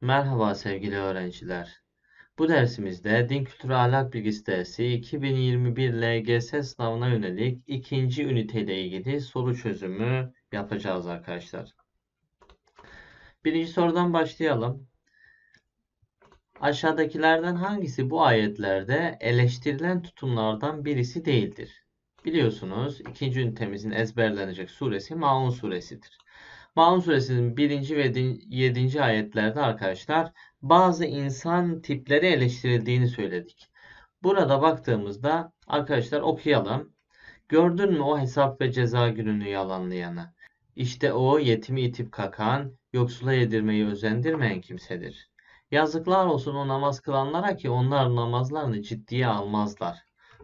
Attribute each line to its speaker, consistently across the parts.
Speaker 1: Merhaba sevgili öğrenciler. Bu dersimizde Din Kültürü Ahlak Bilgisi dersi 2021 LGS sınavına yönelik ikinci üniteyle ilgili soru çözümü yapacağız arkadaşlar. Birinci sorudan başlayalım. Aşağıdakilerden hangisi bu ayetlerde eleştirilen tutumlardan birisi değildir? Biliyorsunuz ikinci ünitemizin ezberlenecek suresi Maun suresidir. Maun suresinin 1. ve 7. ayetlerde arkadaşlar bazı insan tipleri eleştirildiğini söyledik. Burada baktığımızda arkadaşlar okuyalım. Gördün mü o hesap ve ceza gününü yalanlayanı? İşte o yetimi itip kakan, yoksula yedirmeyi özendirmeyen kimsedir. Yazıklar olsun o namaz kılanlara ki onlar namazlarını ciddiye almazlar.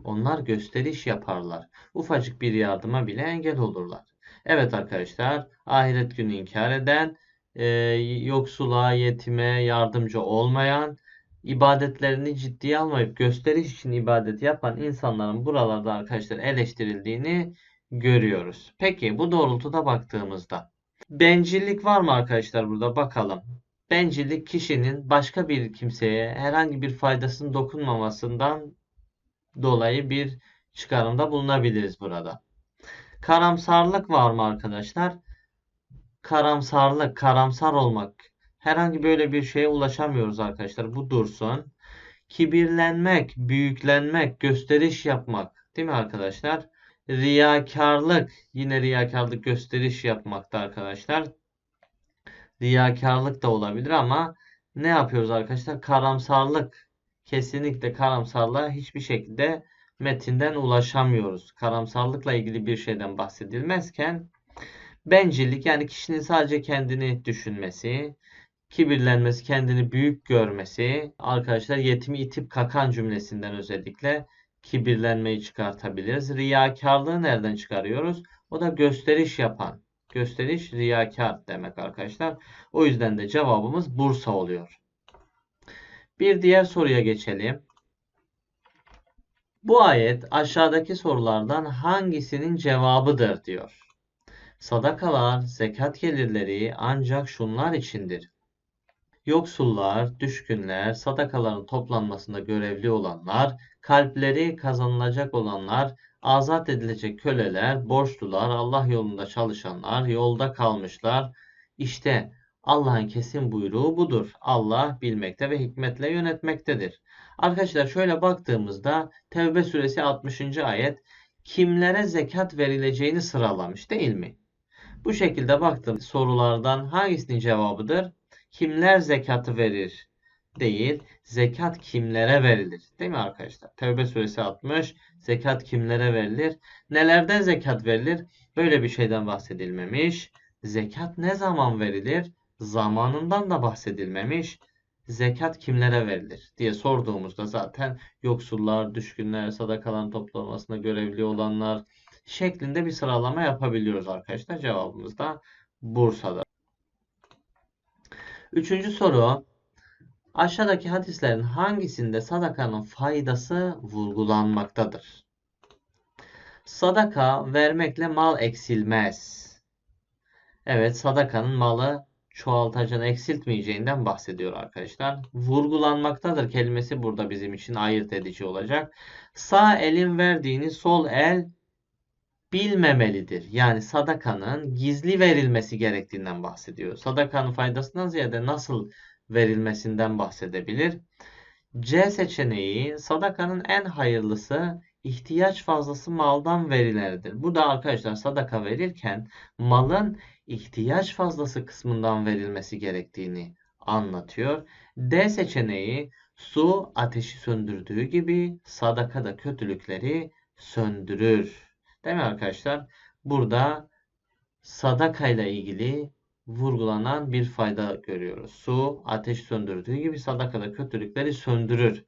Speaker 1: Onlar gösteriş yaparlar. Ufacık bir yardıma bile engel olurlar. Evet arkadaşlar, ahiret günü inkar eden, e, yoksula, yetime yardımcı olmayan, ibadetlerini ciddiye almayıp gösteriş için ibadet yapan insanların buralarda arkadaşlar eleştirildiğini görüyoruz. Peki bu doğrultuda baktığımızda bencillik var mı arkadaşlar burada bakalım. Bencillik kişinin başka bir kimseye herhangi bir faydasının dokunmamasından dolayı bir çıkarımda bulunabiliriz burada. Karamsarlık var mı arkadaşlar? Karamsarlık, karamsar olmak. Herhangi böyle bir şeye ulaşamıyoruz arkadaşlar. Bu dursun. Kibirlenmek, büyüklenmek, gösteriş yapmak. Değil mi arkadaşlar? Riyakarlık. Yine riyakarlık gösteriş yapmakta arkadaşlar. Riyakarlık da olabilir ama ne yapıyoruz arkadaşlar? Karamsarlık. Kesinlikle karamsarlığa hiçbir şekilde metinden ulaşamıyoruz. Karamsarlıkla ilgili bir şeyden bahsedilmezken bencillik yani kişinin sadece kendini düşünmesi, kibirlenmesi, kendini büyük görmesi, arkadaşlar yetimi itip kakan cümlesinden özellikle kibirlenmeyi çıkartabiliriz. Riyakarlığı nereden çıkarıyoruz? O da gösteriş yapan. Gösteriş riyakar demek arkadaşlar. O yüzden de cevabımız Bursa oluyor. Bir diğer soruya geçelim. Bu ayet aşağıdaki sorulardan hangisinin cevabıdır diyor. Sadakalar, zekat gelirleri ancak şunlar içindir. Yoksullar, düşkünler, sadakaların toplanmasında görevli olanlar, kalpleri kazanılacak olanlar, azat edilecek köleler, borçlular, Allah yolunda çalışanlar, yolda kalmışlar. İşte Allah'ın kesin buyruğu budur. Allah bilmekte ve hikmetle yönetmektedir. Arkadaşlar şöyle baktığımızda Tevbe suresi 60. ayet kimlere zekat verileceğini sıralamış değil mi? Bu şekilde baktığım sorulardan hangisinin cevabıdır? Kimler zekatı verir? Değil. Zekat kimlere verilir? Değil mi arkadaşlar? Tevbe suresi 60. Zekat kimlere verilir? Nelerden zekat verilir? Böyle bir şeyden bahsedilmemiş. Zekat ne zaman verilir? Zamanından da bahsedilmemiş zekat kimlere verilir diye sorduğumuzda zaten yoksullar, düşkünler, sadakaların toplanmasına görevli olanlar şeklinde bir sıralama yapabiliyoruz arkadaşlar. Cevabımız da Bursa'da. Üçüncü soru. Aşağıdaki hadislerin hangisinde sadakanın faydası vurgulanmaktadır? Sadaka vermekle mal eksilmez. Evet sadakanın malı çoğaltacağını eksiltmeyeceğinden bahsediyor arkadaşlar. Vurgulanmaktadır kelimesi burada bizim için ayırt edici olacak. Sağ elin verdiğini sol el bilmemelidir. Yani sadakanın gizli verilmesi gerektiğinden bahsediyor. Sadakanın faydasından ziyade nasıl verilmesinden bahsedebilir. C seçeneği sadakanın en hayırlısı ihtiyaç fazlası maldan verileridir. Bu da arkadaşlar sadaka verirken malın ihtiyaç fazlası kısmından verilmesi gerektiğini anlatıyor. D seçeneği su ateşi söndürdüğü gibi sadaka da kötülükleri söndürür. Değil mi arkadaşlar? Burada sadaka ile ilgili vurgulanan bir fayda görüyoruz. Su ateş söndürdüğü gibi sadaka da kötülükleri söndürür.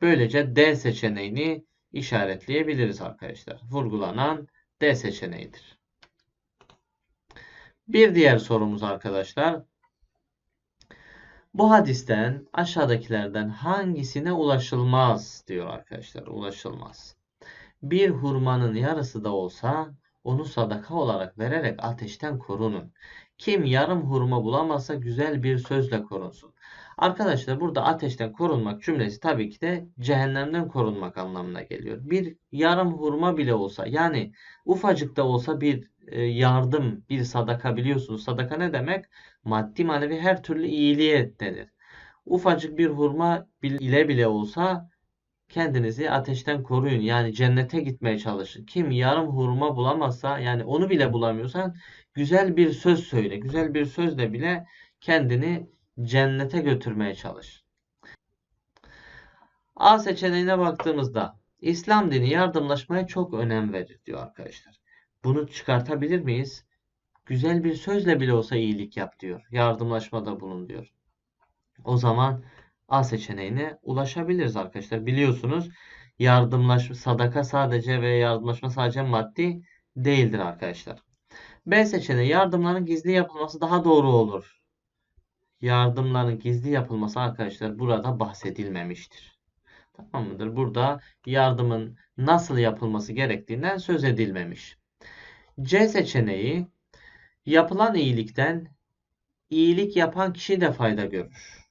Speaker 1: Böylece D seçeneğini işaretleyebiliriz arkadaşlar. Vurgulanan D seçeneğidir. Bir diğer sorumuz arkadaşlar. Bu hadisten aşağıdakilerden hangisine ulaşılmaz diyor arkadaşlar. Ulaşılmaz. Bir hurmanın yarısı da olsa onu sadaka olarak vererek ateşten korunun. Kim yarım hurma bulamazsa güzel bir sözle korunsun. Arkadaşlar burada ateşten korunmak cümlesi tabii ki de cehennemden korunmak anlamına geliyor. Bir yarım hurma bile olsa yani ufacık da olsa bir yardım, bir sadaka biliyorsunuz. Sadaka ne demek? Maddi manevi her türlü iyiliğe denir. Ufacık bir hurma ile bile olsa kendinizi ateşten koruyun. Yani cennete gitmeye çalışın. Kim yarım hurma bulamazsa yani onu bile bulamıyorsan güzel bir söz söyle. Güzel bir sözle bile kendini cennete götürmeye çalış. A seçeneğine baktığımızda İslam dini yardımlaşmaya çok önem verir diyor arkadaşlar. Bunu çıkartabilir miyiz? Güzel bir sözle bile olsa iyilik yap diyor. Yardımlaşmada bulun diyor. O zaman A seçeneğine ulaşabiliriz arkadaşlar. Biliyorsunuz yardımlaşma, sadaka sadece ve yardımlaşma sadece maddi değildir arkadaşlar. B seçeneği yardımların gizli yapılması daha doğru olur. Yardımların gizli yapılması arkadaşlar burada bahsedilmemiştir. Tamam mıdır? Burada yardımın nasıl yapılması gerektiğinden söz edilmemiş. C seçeneği yapılan iyilikten iyilik yapan kişi de fayda görür.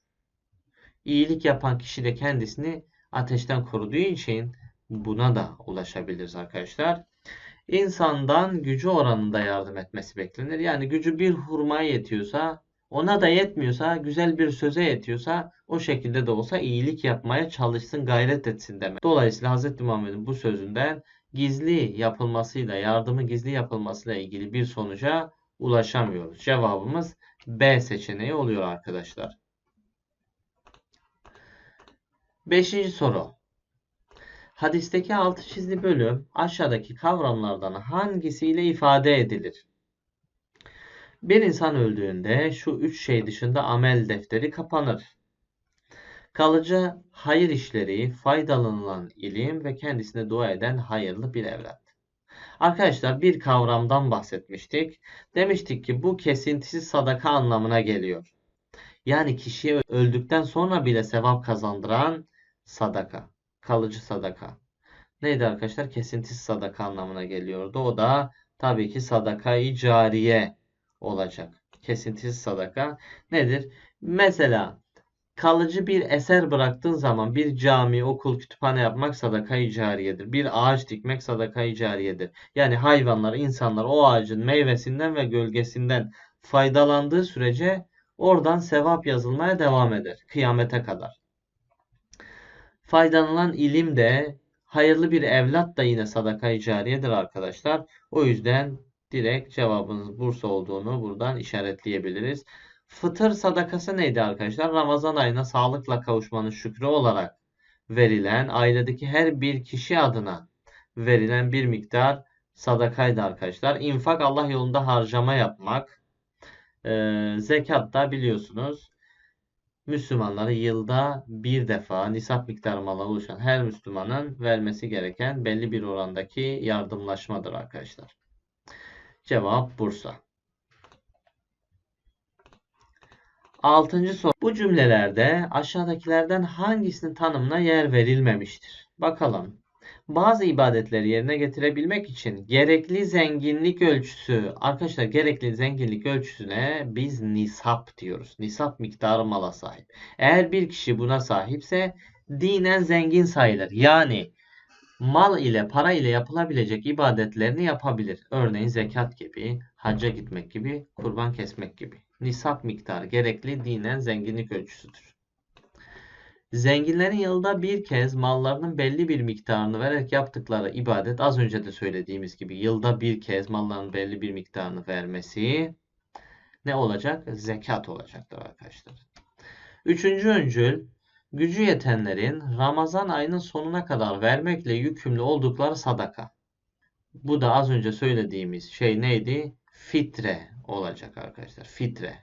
Speaker 1: İyilik yapan kişi de kendisini ateşten koruduğu için buna da ulaşabiliriz arkadaşlar. İnsandan gücü oranında yardım etmesi beklenir. Yani gücü bir hurmaya yetiyorsa, ona da yetmiyorsa, güzel bir söze yetiyorsa o şekilde de olsa iyilik yapmaya çalışsın, gayret etsin demek. Dolayısıyla Hz. Muhammed'in bu sözünden gizli yapılmasıyla, yardımı gizli yapılmasıyla ilgili bir sonuca ulaşamıyoruz. Cevabımız B seçeneği oluyor arkadaşlar. Beşinci soru. Hadisteki altı çizili bölüm aşağıdaki kavramlardan hangisiyle ifade edilir? Bir insan öldüğünde şu üç şey dışında amel defteri kapanır. Kalıcı hayır işleri, faydalanılan ilim ve kendisine dua eden hayırlı bir evlat. Arkadaşlar bir kavramdan bahsetmiştik. Demiştik ki bu kesintisiz sadaka anlamına geliyor. Yani kişiye öldükten sonra bile sevap kazandıran sadaka. Kalıcı sadaka. Neydi arkadaşlar? Kesintisiz sadaka anlamına geliyordu. O da tabii ki sadaka-i cariye olacak. Kesintisiz sadaka nedir? Mesela kalıcı bir eser bıraktığın zaman bir cami, okul, kütüphane yapmak sadaka-i cariyedir. Bir ağaç dikmek sadaka-i cariyedir. Yani hayvanlar, insanlar o ağacın meyvesinden ve gölgesinden faydalandığı sürece oradan sevap yazılmaya devam eder. Kıyamete kadar. Faydalanılan ilim de hayırlı bir evlat da yine sadaka-i cariyedir arkadaşlar. O yüzden direkt cevabınız Bursa olduğunu buradan işaretleyebiliriz. Fıtır sadakası neydi arkadaşlar? Ramazan ayına sağlıkla kavuşmanın şükrü olarak verilen ailedeki her bir kişi adına verilen bir miktar sadakaydı arkadaşlar. İnfak Allah yolunda harcama yapmak. Ee, zekat da biliyorsunuz Müslümanları yılda bir defa nisap miktarı mala oluşan her Müslümanın vermesi gereken belli bir orandaki yardımlaşmadır arkadaşlar. Cevap Bursa. Altıncı soru. Bu cümlelerde aşağıdakilerden hangisinin tanımına yer verilmemiştir? Bakalım. Bazı ibadetleri yerine getirebilmek için gerekli zenginlik ölçüsü, arkadaşlar gerekli zenginlik ölçüsüne biz nisap diyoruz. Nisap miktarı mala sahip. Eğer bir kişi buna sahipse dinen zengin sayılır. Yani mal ile para ile yapılabilecek ibadetlerini yapabilir. Örneğin zekat gibi, hacca gitmek gibi, kurban kesmek gibi. Nisap miktarı gerekli dinen zenginlik ölçüsüdür. Zenginlerin yılda bir kez mallarının belli bir miktarını vererek yaptıkları ibadet az önce de söylediğimiz gibi yılda bir kez mallarının belli bir miktarını vermesi ne olacak? Zekat olacaktır arkadaşlar. Üçüncü öncül gücü yetenlerin Ramazan ayının sonuna kadar vermekle yükümlü oldukları sadaka. Bu da az önce söylediğimiz şey neydi? Fitre olacak arkadaşlar. Fitre.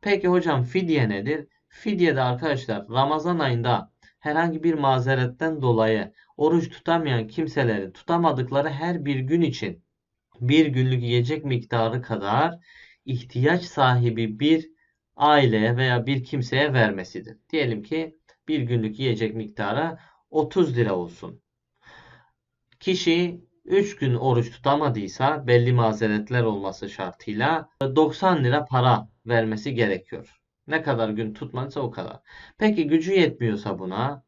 Speaker 1: Peki hocam fidye nedir? Fidye de arkadaşlar Ramazan ayında herhangi bir mazeretten dolayı oruç tutamayan kimselerin tutamadıkları her bir gün için bir günlük yiyecek miktarı kadar ihtiyaç sahibi bir aileye veya bir kimseye vermesidir. Diyelim ki bir günlük yiyecek miktarı 30 lira olsun. Kişi 3 gün oruç tutamadıysa belli mazeretler olması şartıyla 90 lira para vermesi gerekiyor. Ne kadar gün tutmansa o kadar. Peki gücü yetmiyorsa buna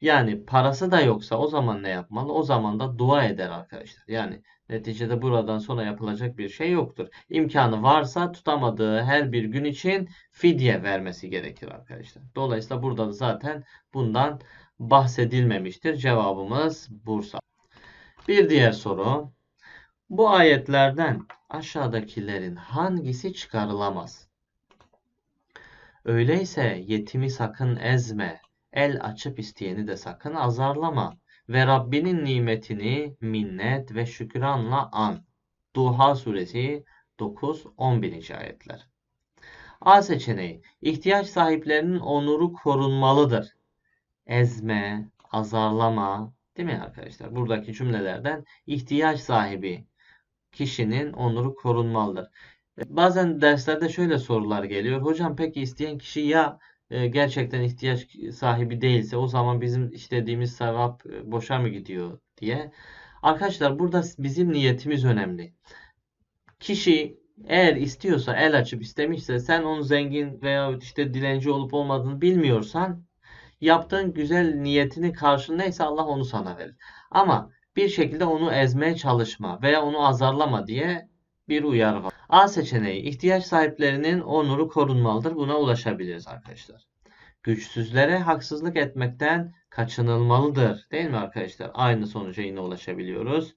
Speaker 1: yani parası da yoksa o zaman ne yapmalı? O zaman da dua eder arkadaşlar. Yani neticede buradan sonra yapılacak bir şey yoktur. İmkanı varsa tutamadığı her bir gün için fidye vermesi gerekir arkadaşlar. Dolayısıyla burada da zaten bundan bahsedilmemiştir. Cevabımız Bursa. Bir diğer soru. Bu ayetlerden aşağıdakilerin hangisi çıkarılamaz? Öyleyse yetimi sakın ezme, el açıp isteyeni de sakın azarlama ve Rabbinin nimetini minnet ve şükranla an. Duha suresi 9-11. ayetler. A seçeneği. ihtiyaç sahiplerinin onuru korunmalıdır. Ezme, azarlama, değil mi arkadaşlar? Buradaki cümlelerden ihtiyaç sahibi kişinin onuru korunmalıdır. Bazen derslerde şöyle sorular geliyor. Hocam peki isteyen kişi ya e, gerçekten ihtiyaç sahibi değilse o zaman bizim işlediğimiz sevap e, boşa mı gidiyor diye. Arkadaşlar burada bizim niyetimiz önemli. Kişi eğer istiyorsa el açıp istemişse sen onun zengin veya işte dilenci olup olmadığını bilmiyorsan yaptığın güzel niyetini karşılığında Allah onu sana verir. Ama bir şekilde onu ezmeye çalışma veya onu azarlama diye bir uyarı var. A seçeneği ihtiyaç sahiplerinin onuru korunmalıdır. Buna ulaşabiliriz arkadaşlar. Güçsüzlere haksızlık etmekten kaçınılmalıdır. Değil mi arkadaşlar? Aynı sonuca yine ulaşabiliyoruz.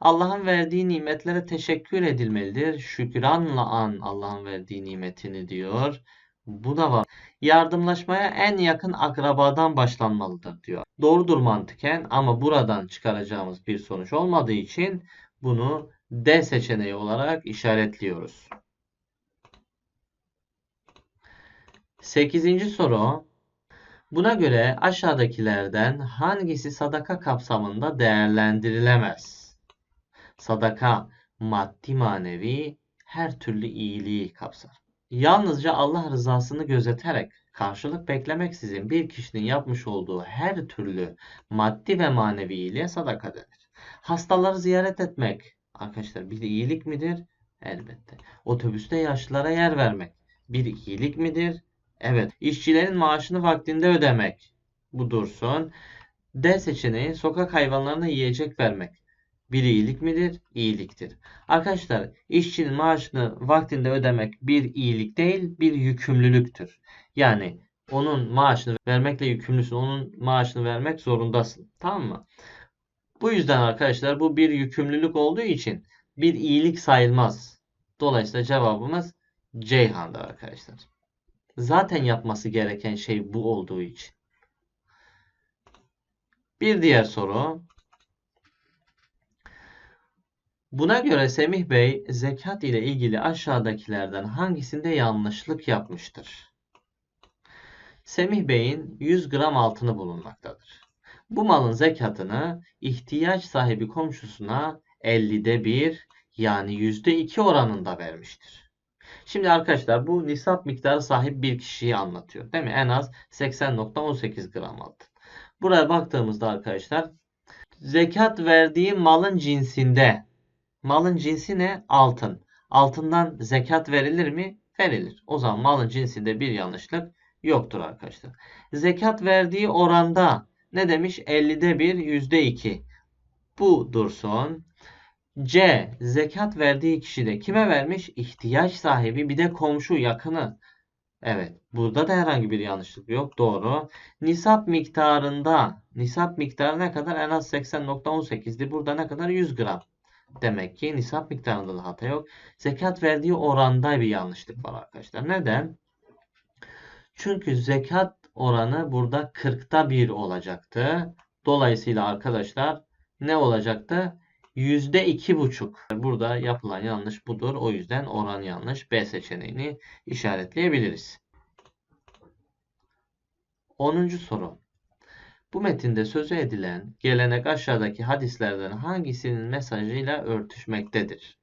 Speaker 1: Allah'ın verdiği nimetlere teşekkür edilmelidir. Şükranla an Allah'ın verdiği nimetini diyor. Bu da var. Yardımlaşmaya en yakın akrabadan başlanmalıdır diyor. Doğrudur mantıken ama buradan çıkaracağımız bir sonuç olmadığı için bunu D seçeneği olarak işaretliyoruz. Sekizinci soru. Buna göre aşağıdakilerden hangisi sadaka kapsamında değerlendirilemez? Sadaka maddi manevi her türlü iyiliği kapsar. Yalnızca Allah rızasını gözeterek karşılık beklemeksizin bir kişinin yapmış olduğu her türlü maddi ve manevi iyiliğe sadaka denir. Hastaları ziyaret etmek, Arkadaşlar bir iyilik midir? Elbette. Otobüste yaşlılara yer vermek bir iyilik midir? Evet. İşçilerin maaşını vaktinde ödemek. Bu dursun. D seçeneği sokak hayvanlarına yiyecek vermek. Bir iyilik midir? İyiliktir. Arkadaşlar işçinin maaşını vaktinde ödemek bir iyilik değil bir yükümlülüktür. Yani onun maaşını vermekle yükümlüsün. Onun maaşını vermek zorundasın. Tamam mı? Bu yüzden arkadaşlar bu bir yükümlülük olduğu için bir iyilik sayılmaz. Dolayısıyla cevabımız Ceyhan'dır arkadaşlar. Zaten yapması gereken şey bu olduğu için. Bir diğer soru. Buna göre Semih Bey zekat ile ilgili aşağıdakilerden hangisinde yanlışlık yapmıştır? Semih Bey'in 100 gram altını bulunmaktadır. Bu malın zekatını ihtiyaç sahibi komşusuna 50'de 1 yani %2 oranında vermiştir. Şimdi arkadaşlar bu nisap miktarı sahip bir kişiyi anlatıyor. Değil mi? En az 80.18 gram altın. Buraya baktığımızda arkadaşlar zekat verdiği malın cinsinde malın cinsi ne? Altın. Altından zekat verilir mi? Verilir. O zaman malın cinsinde bir yanlışlık yoktur arkadaşlar. Zekat verdiği oranda ne demiş? 50'de 1, %2. Bu dursun. C. Zekat verdiği kişi de kime vermiş? İhtiyaç sahibi bir de komşu yakını. Evet. Burada da herhangi bir yanlışlık yok. Doğru. Nisap miktarında nisap miktarı ne kadar? En az 80.18'di. Burada ne kadar? 100 gram. Demek ki nisap miktarında da hata yok. Zekat verdiği oranda bir yanlışlık var arkadaşlar. Neden? Çünkü zekat oranı burada 40'ta 1 olacaktı. Dolayısıyla arkadaşlar ne olacaktı? %2,5. Burada yapılan yanlış budur. O yüzden oran yanlış. B seçeneğini işaretleyebiliriz. 10. soru. Bu metinde sözü edilen gelenek aşağıdaki hadislerden hangisinin mesajıyla örtüşmektedir?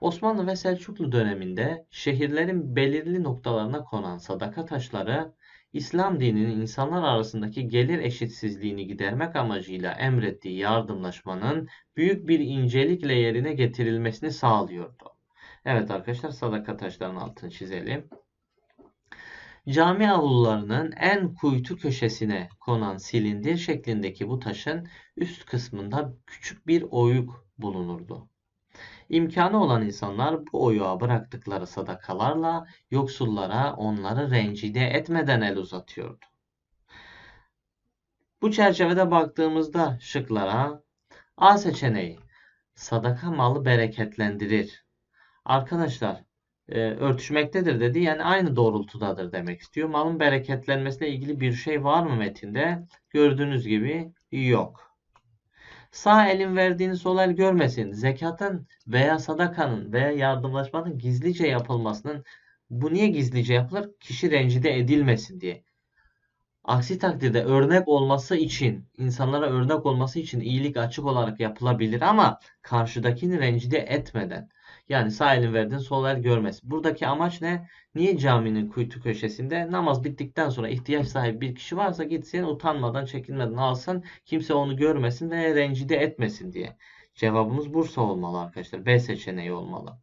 Speaker 1: Osmanlı ve Selçuklu döneminde şehirlerin belirli noktalarına konan sadaka taşları İslam dininin insanlar arasındaki gelir eşitsizliğini gidermek amacıyla emrettiği yardımlaşmanın büyük bir incelikle yerine getirilmesini sağlıyordu. Evet arkadaşlar sadaka taşlarının altını çizelim. Cami avlularının en kuytu köşesine konan silindir şeklindeki bu taşın üst kısmında küçük bir oyuk bulunurdu. İmkanı olan insanlar bu oyuğa bıraktıkları sadakalarla yoksullara onları rencide etmeden el uzatıyordu. Bu çerçevede baktığımızda şıklara A seçeneği sadaka malı bereketlendirir. Arkadaşlar e, örtüşmektedir dedi. Yani aynı doğrultudadır demek istiyor. Malın bereketlenmesiyle ilgili bir şey var mı metinde? Gördüğünüz gibi yok. Sağ elin verdiğini sol el görmesin. Zekatın veya sadakanın veya yardımlaşmanın gizlice yapılmasının bu niye gizlice yapılır? Kişi rencide edilmesin diye. Aksi takdirde örnek olması için, insanlara örnek olması için iyilik açık olarak yapılabilir ama karşıdakini rencide etmeden. Yani sağ elin verdiğin sol el görmez. Buradaki amaç ne? Niye caminin kuytu köşesinde namaz bittikten sonra ihtiyaç sahibi bir kişi varsa gitsin utanmadan çekinmeden alsın. Kimse onu görmesin ve rencide etmesin diye. Cevabımız Bursa olmalı arkadaşlar. B seçeneği olmalı.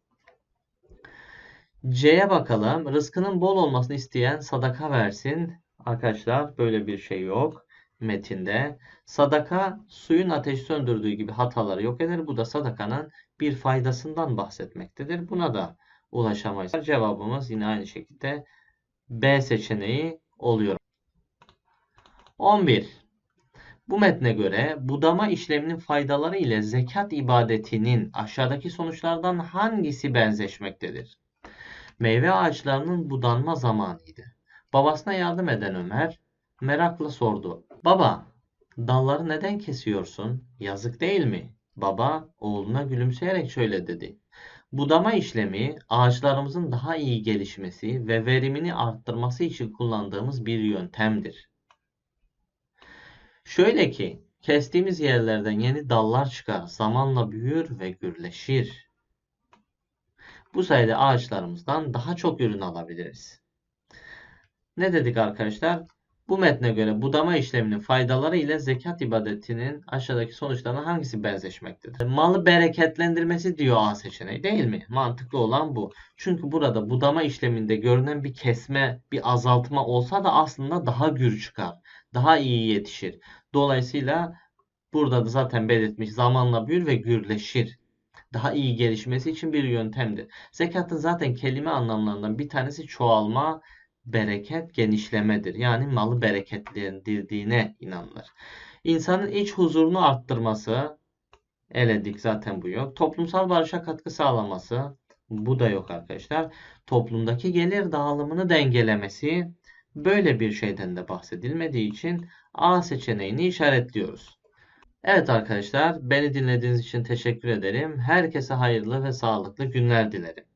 Speaker 1: C'ye bakalım. Rızkının bol olmasını isteyen sadaka versin. Arkadaşlar böyle bir şey yok metinde. Sadaka suyun ateşi söndürdüğü gibi hataları yok eder. Bu da sadakanın bir faydasından bahsetmektedir. Buna da ulaşamayız. Cevabımız yine aynı şekilde B seçeneği oluyor. 11. Bu metne göre budama işleminin faydaları ile zekat ibadetinin aşağıdaki sonuçlardan hangisi benzeşmektedir? Meyve ağaçlarının budanma zamanıydı. Babasına yardım eden Ömer merakla sordu. Baba, dalları neden kesiyorsun? Yazık değil mi? Baba oğluna gülümseyerek şöyle dedi. Budama işlemi ağaçlarımızın daha iyi gelişmesi ve verimini arttırması için kullandığımız bir yöntemdir. Şöyle ki kestiğimiz yerlerden yeni dallar çıkar, zamanla büyür ve gürleşir. Bu sayede ağaçlarımızdan daha çok ürün alabiliriz. Ne dedik arkadaşlar? Bu metne göre budama işleminin faydaları ile zekat ibadetinin aşağıdaki sonuçlarına hangisi benzeşmektedir? Malı bereketlendirmesi diyor A seçeneği değil mi? Mantıklı olan bu. Çünkü burada budama işleminde görünen bir kesme, bir azaltma olsa da aslında daha gür çıkar. Daha iyi yetişir. Dolayısıyla burada da zaten belirtmiş zamanla büyür ve gürleşir. Daha iyi gelişmesi için bir yöntemdir. Zekatın zaten kelime anlamlarından bir tanesi çoğalma, bereket genişlemedir. Yani malı bereketlendirdiğine inanılır. İnsanın iç huzurunu arttırması, eledik zaten bu yok. Toplumsal barışa katkı sağlaması, bu da yok arkadaşlar. Toplumdaki gelir dağılımını dengelemesi, böyle bir şeyden de bahsedilmediği için A seçeneğini işaretliyoruz. Evet arkadaşlar, beni dinlediğiniz için teşekkür ederim. Herkese hayırlı ve sağlıklı günler dilerim.